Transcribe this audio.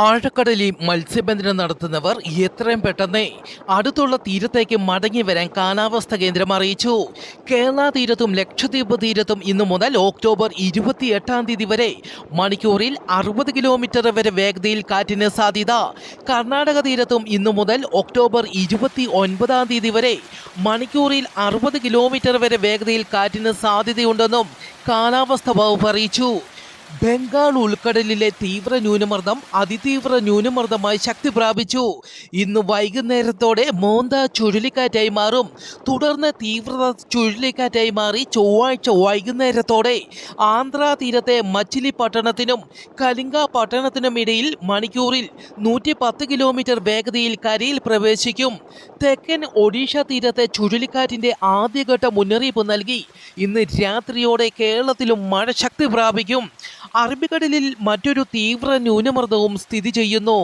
ആഴക്കടലിൽ മത്സ്യബന്ധനം നടത്തുന്നവർ എത്രയും പെട്ടെന്ന് അടുത്തുള്ള തീരത്തേക്ക് മടങ്ങി വരാൻ കാലാവസ്ഥ കേന്ദ്രം അറിയിച്ചു. കേരള തീരത്തും ലക്ഷദ്വീപ് തീരത്തും ഇന്നു മുതൽ ഒക്ടോബർ ഇരുപത്തിയെട്ടാം തീയതി വരെ മണിക്കൂറിൽ അറുപത് കിലോമീറ്റർ വരെ വേഗതയിൽ കാറ്റിന് സാധ്യത. കർണാടക തീരത്തും ഇന്നു മുതൽ ഒക്ടോബർ ഇരുപത്തി ഒൻപതാം തീയതി വരെ മണിക്കൂറിൽ അറുപത് കിലോമീറ്റർ വരെ വേഗതയിൽ കാറ്റിന് സാധ്യതയുണ്ടെന്നും കാലാവസ്ഥ വകുപ്പ് അറിയിച്ചു. ബംഗാൾ ഉൾക്കടലിലെ തീവ്ര ന്യൂനമർദ്ദം അതിതീവ്ര ന്യൂനമർദ്ദമായി ശക്തി പ്രാപിച്ചു. ഇന്ന് വൈകുന്നേരത്തോടെ മോന്ത ചുഴലിക്കാറ്റായി മാറും. തുടർന്ന് തീവ്രത ചുഴലിക്കാറ്റായി മാറി ചൊവ്വാഴ്ച വൈകുന്നേരത്തോടെ ആന്ധ്രാ തീരത്തെ മച്ചിലി പട്ടണത്തിനും കലിംഗ പട്ടണത്തിനും ഇടയിൽ മണിക്കൂറിൽ നൂറ്റി പത്ത് കിലോമീറ്റർ വേഗതയിൽ കരയിൽ പ്രവേശിക്കും. തെക്കൻ ഒഡീഷ തീരത്തെ ചുഴലിക്കാറ്റിന്റെ ആദ്യഘട്ട മുന്നറിയിപ്പ് നൽകി. ഇന്ന് രാത്രിയോടെ കേരളത്തിലും മഴ ശക്തി പ്രാപിക്കും. അറബിക്കടലിൽ മറ്റൊരു തീവ്ര ന്യൂനമർദ്ദവും സ്ഥിതി ചെയ്യുന്നു.